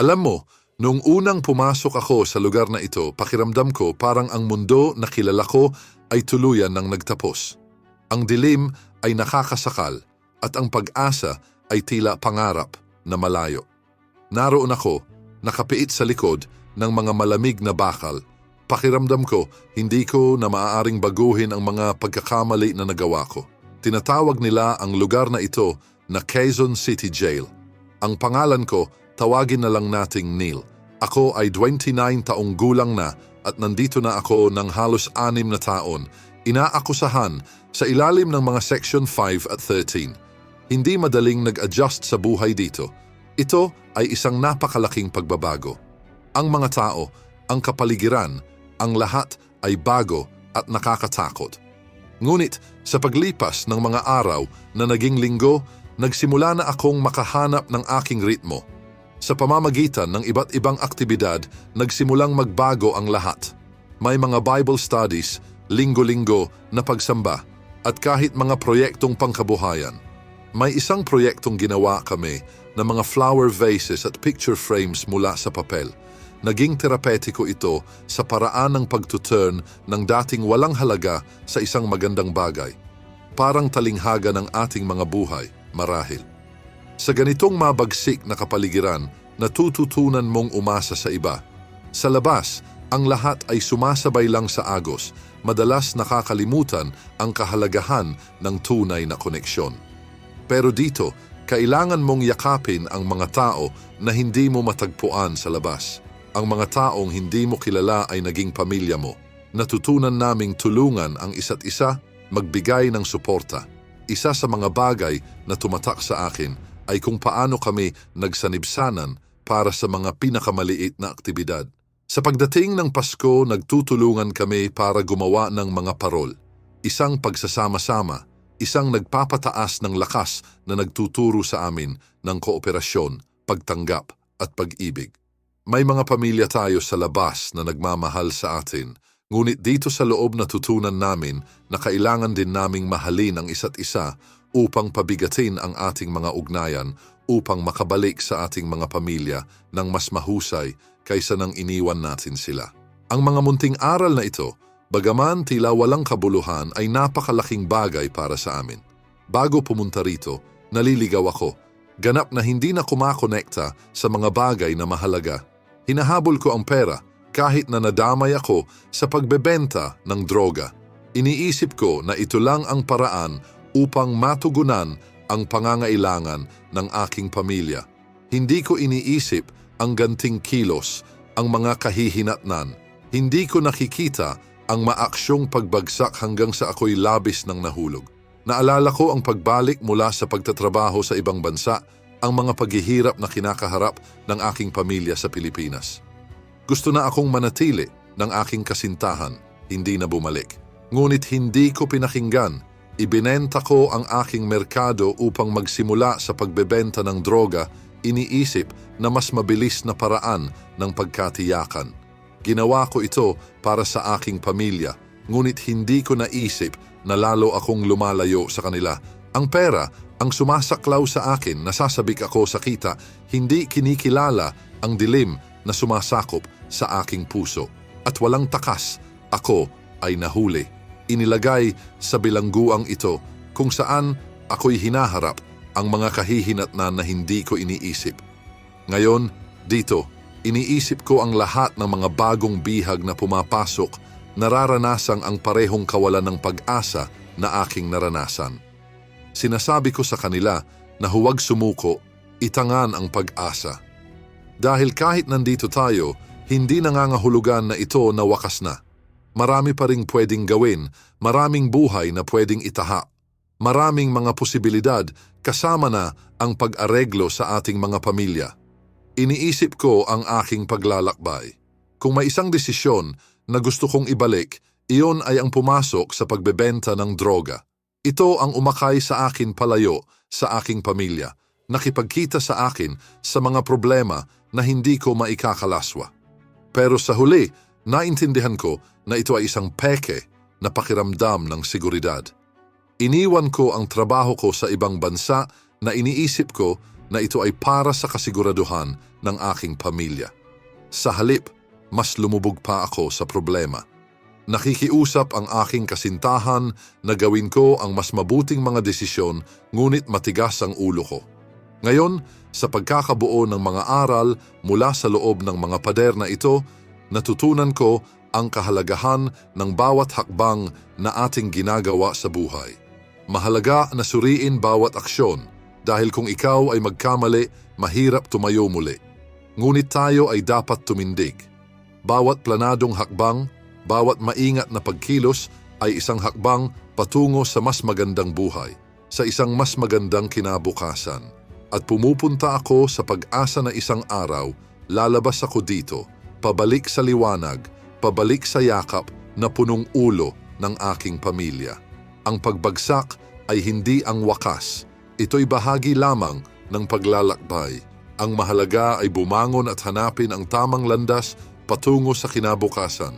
Alam mo, noong unang pumasok ako sa lugar na ito, pakiramdam ko parang ang mundo na kilala ko ay tuluyan ng nagtapos. Ang dilim ay nakakasakal at ang pag-asa ay tila pangarap na malayo. Naroon ako, nakapiit sa likod ng mga malamig na bakal. Pakiramdam ko, hindi ko na maaaring baguhin ang mga pagkakamali na nagawa ko. Tinatawag nila ang lugar na ito na Quezon City Jail. Ang pangalan ko, tawagin na lang nating Neil. Ako ay 29 taong gulang na at nandito na ako ng halos anim na taon. Inaakusahan sa ilalim ng mga Section 5 at 13. Hindi madaling nag-adjust sa buhay dito. Ito ay isang napakalaking pagbabago. Ang mga tao, ang kapaligiran, ang lahat ay bago at nakakatakot. Ngunit sa paglipas ng mga araw na naging linggo, nagsimula na akong makahanap ng aking ritmo. Sa pamamagitan ng iba't ibang aktibidad, nagsimulang magbago ang lahat. May mga Bible studies, linggo-linggo na pagsamba, at kahit mga proyektong pangkabuhayan. May isang proyektong ginawa kami na mga flower vases at picture frames mula sa papel. Naging terapetiko ito sa paraan ng pagtuturn ng dating walang halaga sa isang magandang bagay. Parang talinghaga ng ating mga buhay, marahil. Sa ganitong mabagsik na kapaligiran, natututunan mong umasa sa iba. Sa labas, ang lahat ay sumasabay lang sa agos, madalas nakakalimutan ang kahalagahan ng tunay na koneksyon. Pero dito, kailangan mong yakapin ang mga tao na hindi mo matagpuan sa labas. Ang mga taong hindi mo kilala ay naging pamilya mo. Natutunan naming tulungan ang isa't isa, magbigay ng suporta. Isa sa mga bagay na tumatak sa akin ay kung paano kami nagsanibsanan para sa mga pinakamaliit na aktibidad. Sa pagdating ng Pasko, nagtutulungan kami para gumawa ng mga parol. Isang pagsasama-sama, isang nagpapataas ng lakas na nagtuturo sa amin ng kooperasyon, pagtanggap at pag-ibig. May mga pamilya tayo sa labas na nagmamahal sa atin, ngunit dito sa loob natutunan namin na kailangan din naming mahalin ang isa't isa upang pabigatin ang ating mga ugnayan upang makabalik sa ating mga pamilya ng mas mahusay kaysa nang iniwan natin sila. Ang mga munting aral na ito, bagaman tila walang kabuluhan ay napakalaking bagay para sa amin. Bago pumunta rito, naliligaw ako. Ganap na hindi na kumakonekta sa mga bagay na mahalaga. Hinahabol ko ang pera kahit na nadamay ako sa pagbebenta ng droga. Iniisip ko na ito lang ang paraan upang matugunan ang pangangailangan ng aking pamilya. Hindi ko iniisip ang ganting kilos, ang mga kahihinatnan. Hindi ko nakikita ang maaksyong pagbagsak hanggang sa ako'y labis ng nahulog. Naalala ko ang pagbalik mula sa pagtatrabaho sa ibang bansa, ang mga paghihirap na kinakaharap ng aking pamilya sa Pilipinas. Gusto na akong manatili ng aking kasintahan, hindi na bumalik. Ngunit hindi ko pinakinggan Ibinenta ko ang aking merkado upang magsimula sa pagbebenta ng droga, iniisip na mas mabilis na paraan ng pagkatiyakan. Ginawa ko ito para sa aking pamilya, ngunit hindi ko naisip na lalo akong lumalayo sa kanila. Ang pera, ang sumasaklaw sa akin, nasasabik ako sa kita, hindi kinikilala ang dilim na sumasakop sa aking puso. At walang takas, ako ay nahuli inilagay sa bilangguang ito kung saan ako'y hinaharap ang mga kahihinatnan na hindi ko iniisip. Ngayon, dito, iniisip ko ang lahat ng mga bagong bihag na pumapasok, nararanasang ang parehong kawalan ng pag-asa na aking naranasan. Sinasabi ko sa kanila na huwag sumuko, itangan ang pag-asa. Dahil kahit nandito tayo, hindi nangangahulugan na ito na wakas na. Marami pa ring pwedeng gawin, maraming buhay na pwedeng itaha. Maraming mga posibilidad kasama na ang pag-areglo sa ating mga pamilya. Iniisip ko ang aking paglalakbay. Kung may isang desisyon na gusto kong ibalik, iyon ay ang pumasok sa pagbebenta ng droga. Ito ang umakay sa akin palayo sa aking pamilya, nakipagkita sa akin sa mga problema na hindi ko maikakalaswa. Pero sa huli, naintindihan ko na ito ay isang peke na pakiramdam ng seguridad. Iniwan ko ang trabaho ko sa ibang bansa na iniisip ko na ito ay para sa kasiguraduhan ng aking pamilya. Sa halip, mas lumubog pa ako sa problema. Nakikiusap ang aking kasintahan na gawin ko ang mas mabuting mga desisyon ngunit matigas ang ulo ko. Ngayon, sa pagkakabuo ng mga aral mula sa loob ng mga pader na ito, natutunan ko ang kahalagahan ng bawat hakbang na ating ginagawa sa buhay. Mahalaga na suriin bawat aksyon dahil kung ikaw ay magkamali, mahirap tumayo muli. Ngunit tayo ay dapat tumindig. Bawat planadong hakbang, bawat maingat na pagkilos ay isang hakbang patungo sa mas magandang buhay, sa isang mas magandang kinabukasan. At pumupunta ako sa pag-asa na isang araw, lalabas ako dito, pabalik sa liwanag, pabalik sa yakap na punong ulo ng aking pamilya. Ang pagbagsak ay hindi ang wakas. Ito'y bahagi lamang ng paglalakbay. Ang mahalaga ay bumangon at hanapin ang tamang landas patungo sa kinabukasan.